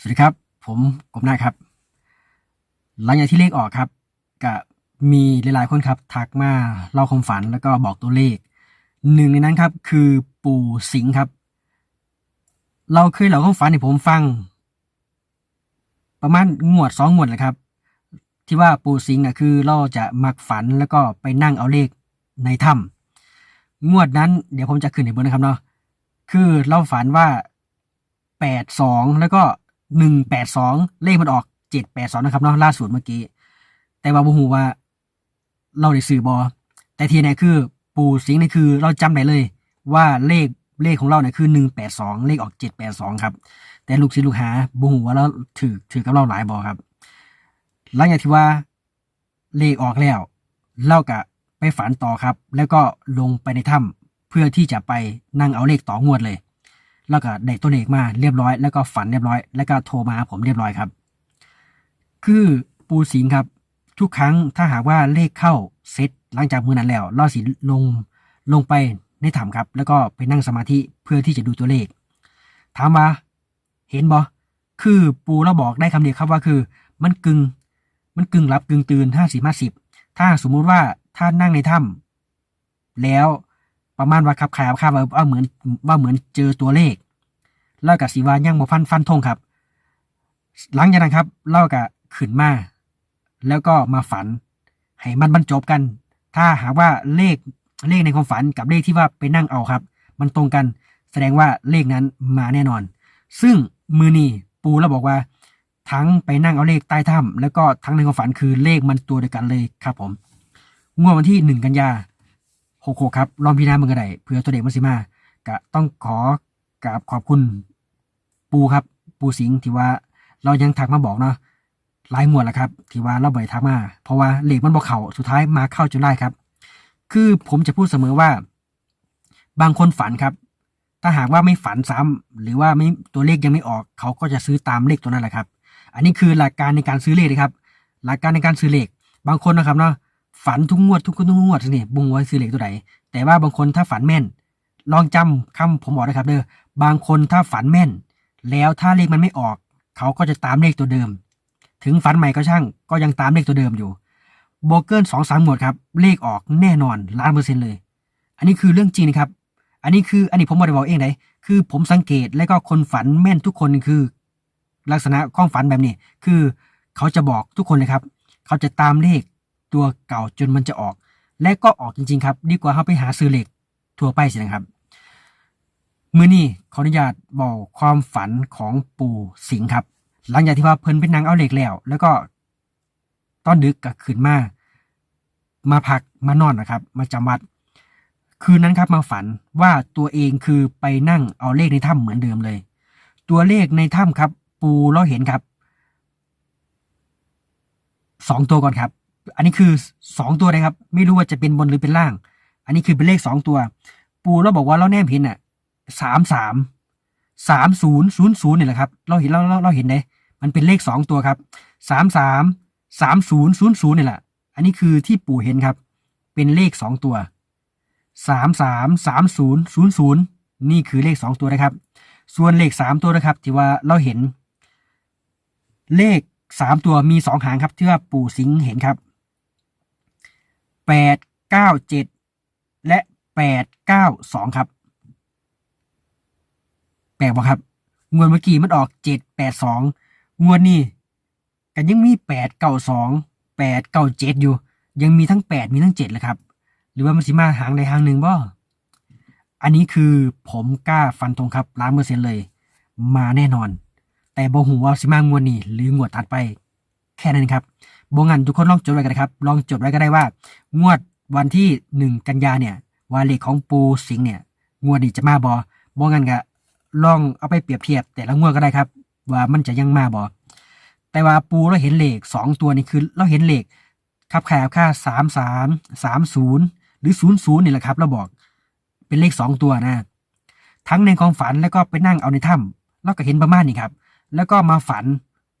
สวัสดีครับ ผมกบหน้าครับ หลังจากที่เลขออกครับก็มีหลายๆคนครับ ทักมาเล่าความฝันแล้วก็บอกตัวเลขหนึ่งในนั้นครับ คือปู่สิงห์ครับ เราเคยเล่าความฝันให้ผมฟัง ประมาณงวดสองงวดแหละครับ ที่ว่าปู่สิงห์น่ะคือเราจะมักฝันแล้วก็ไปนั่งเอาเลขในถ้ำงวดนั้นเดี๋ยวผมจะขึ้นให้เบนนะครับเนาะคือเราฝันว่าแปดสองแล้วก็ หนึ่งแปดสองเลขมันออกเจ็ดแปดสองนะครับเนาะล่าสุดเมื่อกี้ แต่ว่าบ่ฮู้ว่า เราได้ซื้อบอแต่ทีนี่ยคือปู่สิงห์นี่คือเราจำได้เลย ว่าเลขเลขของเราเนี่ยคือหนึ่งแปดสองเลขออกเจ็ดแปดสองครับ แต่ลูกศิษย์ลูกหาบ่ฮู้ว่าเราถือถือกับเราหลายบอครับ หลังจากที่ว่าเลขออกแล้วเราก็ไปฝันต่อครับ แล้วก็ลงไปในถ้ำเพื่อที่จะไปนั่งเอาเลขต่องวดเลย แล้วก็ได้ตัวเลขมาเรียบร้อย แล้วก็ฝันเรียบร้อย แล้วก็โทรมาหาผมเรียบร้อยครับ คือปูสิงครับทุกครั้งถ้าหากว่าเลขเข้าเซตหลังจากมือนั้นแล้วเราสิลงลงไปในถ้ำครับ แล้วก็ไปนั่งสมาธิเพื่อที่จะดูตัวเลข ถามว่าเห็นบอคือปูเราบอกได้คำเดียวครับว่าคือ มันกึ่งมันกึ่งรับกึ่งตื่นห้าสิบห้าสิบถ้าสมมุติว่าถ้านั่งในถ้ำแล้ว ประมาณว่าขับขายข้าว่าว่าเหมือนว่าเหมือนเจอตัวเลขแล้วกับสีวายังบ่ฟันฟันทงครับ หลังจากนั้นครับ เล่ากับขึ้นมา แล้วก็มาฝัน ให้มันบรรจบกัน ถ้าหากว่าเลขเลขในความฝันกับเลขที่ว่าไปนั่งเอาครับ มันตรงกัน แสดงว่าเลขนั้นมาแน่นอน ซึ่งมือนีปูเราบอกว่า ทั้งไปนั่งเอาเลขใต้ถ้ำแล้วก็ทั้งในความฝันคือเลขมันตัวเดียวกันเลยครับผมงวดวันที่หนึ่งกันยา หกหกครับลองพิจารณาเมืองกระไดเพื่อตัวเด็กมันสิมาก็ต้องขอกราบขอบคุณ ปูครับ ปูสิงที่ว่าเรายังทักมาบอกเนาะหลายงวดแล้วครับ ที่ว่าเราบ่อยทักมา เพราะว่าเลขมันบอกเขาสุดท้ายมาเข้าจนได้ครับ คือผมจะพูดเสมอว่า บางคนฝันครับ ถ้าหากว่าไม่ฝันซ้ำหรือว่าไม่ตัวเลขยังไม่ออก เขาก็จะซื้อตามเลขตัวนั้นแหละครับ อันนี้คือหลักการในการซื้อเลขนะครับ หลักการในการซื้อเลขบางคนนะครับเนาะ ฝันทุกงวดทุกทุกงวดนี่บุงไว้ซื้อเลขตัวไหนแต่ว่าบางคนถ้าฝันแม่น ลองจำคำผมบอกนะครับเด้อบางคนถ้าฝันแม่น แล้วถ้าเลขมันไม่ออก เขาก็จะตามเลขตัวเดิม ถึงฝันใหม่ก็ช่าง ก็ยังตามเลขตัวเดิมอยู่โบเกิลสองสามหมวดครับเลขออกแน่นอนล้านเปอร์เซ็นต์เลย อันนี้คือเรื่องจริงนะครับ อันนี้คืออันนี้ผมม่ได้บอกเองเลยคือผมสังเกตและก็คนฝันแม่นทุกคนคือ ลักษณะความฝันแบบนี้ คือเขาจะบอกทุกคนเลยครับ เขาจะตามเลข ตัวเก่าจนมันจะออก และก็ออกจริง ๆ ครับ ดีกว่าเขาไปหาซื้อเหลขทั่วไปสินะครับ มือนี้ขออนุญาตบอกความฝันของปู่สิงครับ หลังจากที่ว่าเพิ่นเป็นนางเอาเหล็กแล้ว แล้วก็ตอนดึกก็ขึ้นมามาพักมานอนนะครับ มาจำวัด คืนนั้นครับมาฝันว่าตัวเองคือไปนั่งเอาเลขในถ้ำเหมือนเดิมเลย ตัวเลขในถ้ำครับ ปูเราเห็นครับสองตัวก่อนครับ อันนี้คือสองตัวนะครับ ไม่รู้ว่าจะเป็นบนหรือเป็นล่าง อันนี้คือเป็นเลขสองตัว ปูเราบอกว่าเราแนมเห็นอะสามสามสามศูนย์ศูนย์ศูนย์เนี่ยแหละครับ เราเห็นเราเราเราเห็นเลยมันเป็นเลขสองตัวครับสามสามสามศูนย์ศูนย์ศูนย์เนี่ยแหละ อันนี้คือที่ปู่เห็นครับ เป็นเลขสองตัวสามสามสามศูนย์ศูนย์ศูนย์นี่คือเลขสองตัวนะครับ ส่วนเลขสามตัวนะครับ ที่ว่าเราเห็น เลขสามตัวมีสองหางครับที่ว่าปู่สิงห์เห็นครับ แปดเก้าเจ็ดและแปดเก้าสองครับ แปลกบ่ครับ งวดเมื่อกี้มันออกเจ็ดแปดสองงวดนี้กันยังมีแปดเก้าสองแปดเก้าเจ็ดอยู่ ยังมีทั้งแปดมีทั้งเจ็ดเลยครับ หรือว่ามันสิมาหางใดหางหนึ่งบ่อันนี้คือผมกล้าฟันธงครับล้านเปอร์เซ็นต์เลย มาแน่นอน แต่บ่หูว่าสิมางวดนี้หรืองวดถัดไป แค่นั้นครับ บ่งั้นทุกคนลองจดไว้กันนะครับ ลองจดไว้ก็ได้ว่า งวดวันที่หนึ่งกันยาเนี่ย วาเลขของปูสิงเนี่ย งวดนี้จะมาบอบ่งั้นก็ลองเอาไปเปรียบเทียบ แต่ละงวดก็ได้ครับ ว่ามันจะยังมาบอแต่ว่าปูเราเห็นเลขสองตัวนี่คือเราเห็นเลขครับแคบค่าสามสามสามศูนย์หรือศูนย์ศูนย์นี่แหละครับเราบอกเป็นเลขสองตัวนะ ทั้งในความฝันแล้วก็ไปนั่งเอาในถ้ำเราก็เห็นประมาณนี้ครับ แล้วก็มาฝัน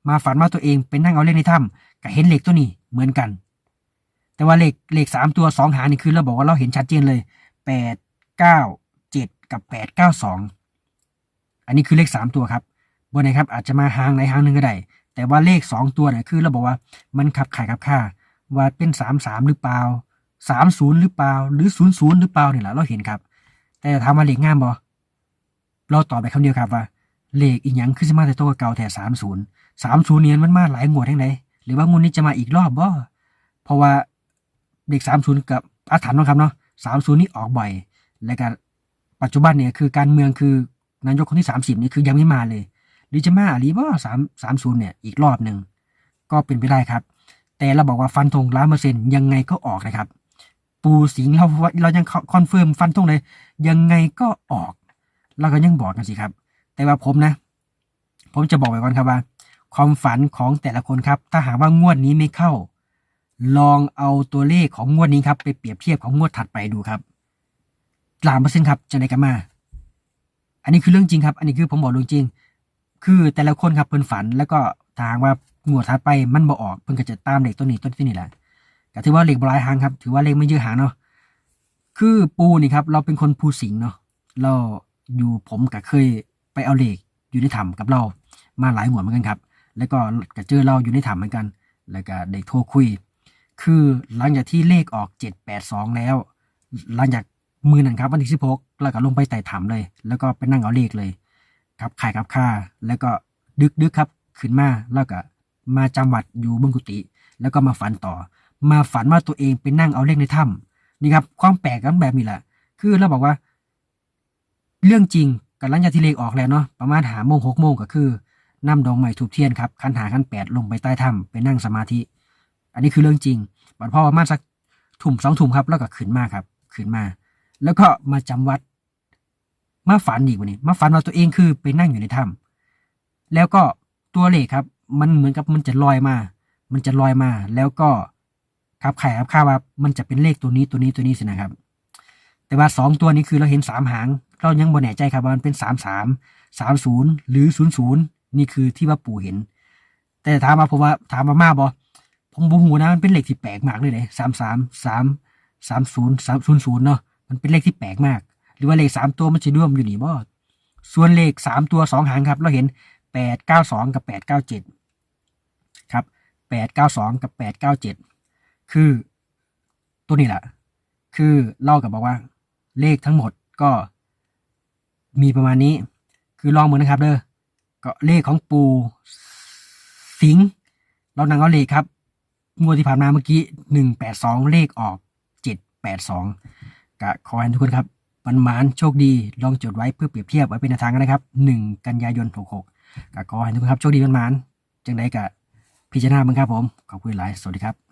มาฝันว่าตัวเองไปนั่งเอาเลขในถ้ำก็เห็นเหลขตัวนี้เหมือนกัน แต่ว่าเหลขเหลขสามตัวสองหานี่คือเราบอกว่าเราเห็นชัดเจนเลยแปดเก้าเจ็ดกับแปดเก้าสองอันนี้คือเลขสามตัวครับบนไหนครับอาจจะมาหางไหนหางหนึ่งก็ได้แต่ว่าเลขสองตัวเนี่ยคือเราบอกว่ามันขับขายขับค่าว่าเป็นสามสามหรือเปล่าสามศูนย์หรือเปล่า หรือศูนย์ศูนย์หรือเปล่าเนี่ยแหละเราเห็นครับ แต่ถามว่าเลขงามบ่เราตอบไปคำเดียวครับว่าเลขอีกอย่างคือจะมาแต่ตัวเก่าแต่สามศูนย์ สามศูนย์เนี่ยมันมาหลายงวดทั้งไหนหรือว่างวดนี้จะมาอีกรอบบ่เพราะว่าเด็กสามศูนย์กับอาถรรพ์นะครับเนาะสามศูนย์นี่ออกบ่อย และการปัจจุบันเนี่ยคือการเมืองคือนายกคนที่สามสิบนี่คือยังไม่มาเลย หรือจะมาหรือว่าสามสามศูนย์เนี่ยอีกรอบหนึ่งก็เป็นไปได้ครับ แต่เราบอกว่าฟันธงล้านเปอร์เซ็นต์ยังไงก็ออกนะครับ ปูสิงห์เราเรายังคอนเฟิร์มฟันธงเลย ยังไงก็ออก เราก็ยังบอกกันสิครับ แต่ว่าผมนะ ผมจะบอกไว้ก่อนครับว่า ความฝันของแต่ละคนครับ ถ้าหากว่างวดนี้ไม่เข้า ลองเอาตัวเลขของงวดนี้ครับ ไปเปรียบเทียบของงวดถัดไปดูครับล้านเปอร์เซ็นต์ครับจะได้กันมา อันนี้คือเรื่องจริงครับ อันนี้คือผมบอกเรื่องจริง คือแต่ละคนครับเพิ่นฝัน แล้วก็ทางว่างวดถัดไปมันบ่ออกเพิ่นก็จะตามเลขตัวนี้ตัวนี้แหละก็ถือว่าเลขบหลายหางครับ ถือว่าเลขไม่เยอะหางเนาะคือปูนี่ครับ เราเป็นคนภูสิงเนาะเราอยู่ผมก็เคยไปเอาเลขอยู่ในถ้ำกับเรามาหลายหัวดเหมือนกันครับ แล้วก็กเจอเราอยู่ในถ้ำเหมือนกัน แล้วก็เด็กโทรคุย คือหลังจากที่เลขออกเจ็ดแปดสองแล้ว หลังจากมือนั้นครับวันที่สิบหกแล้วก็ลงไปไต่ถ้ำเลย แล้วก็ไปนั่งเอาเลขเลยครับขายครับค่า แล้วก็ดึกดึกครับขึ้นมาแล้วก็มาจำวัดอยู่บนกุฏิแล้วก็มาฝันต่อ มาฝันว่าตัวเองไปนั่งเอาเลขในถ้ำนี่ครับความแปลกกันแบบนี้แหละคือเราบอกว่า เรื่องจริงกับหลังจากที่เลขออกแล้วเนาะประมาณหาโมงหกโมงก็คือ นำดอกไม้ถูกเทียนครับคันหาคันแปดลงไปใต้ถ้ำไปนั่งสมาธิ อันนี้คือเรื่องจริงบัดพอประมาณสักถุ่มสองถุ่มครับ แล้วก็ขึ้นมาครับขึ้นมา แล้วก็มาจำวัด มาฝันอีกวันนี้ มาฝันว่าตัวเองคือไปนั่งอยู่ในถ้ำแล้วก็ตัวเลขครับ มันเหมือนกับมันจะลอยมา มันจะลอยมา แล้วก็ครับไข่ครับข้าว่ามันจะเป็นเลขตัวนี้ตัวนี้ตัวนี้สินะครับ แต่ว่าสองตัวนี้คือเราเห็นสามหาง เรายังบ่แน่ใจครับว่ามันเป็นสามสามสามศูนย์หรือศูนย์ศูนย์ นี่คือที่ว่าปู่เห็น แต่ถามมาผมว่าถามมามาบอผมบูหูนะมันเป็นเลขที่แปลกมากเลยเลยสามสามสามสามศูนย์สามศูนย์ศูนย์เนาะมันเป็นเลขที่แปลกมาก หรือว่าเลขสามตัวมันจะร่วมอยู่นี่บ่ส่วนเลขสามตัวสองหางครับ เราเห็นแปดเก้าสองกับแปดเก้าเจ็ดครับแปดเก้าสองกับแปดเก้าเจ็ดคือตัวนี้แหละคือเล่ากับบอกว่า เลขทั้งหมดก็มีประมาณนี้ คือลองเหมือนนะครับเด้อ ก็เลขของปูสิงห์เรานังเอาเลขครับ งวดที่ผ่านมาเมื่อกี้หนึ่งแปดสองเลขออกเจ็ดแปดสองก็ขอให้ทุกคนครับมันหมานโชคดีลองจดไว้เพื่อเปรียบเทียบไว้เป็นแนวทางกันนะครับหนึ่งกันยายนหกหกก็ขอให้ทุกคนครับโชคดีมันหมานจังไดกะพิจารณาบ้างครับผมขอบคุณหลายสวัสดีครับ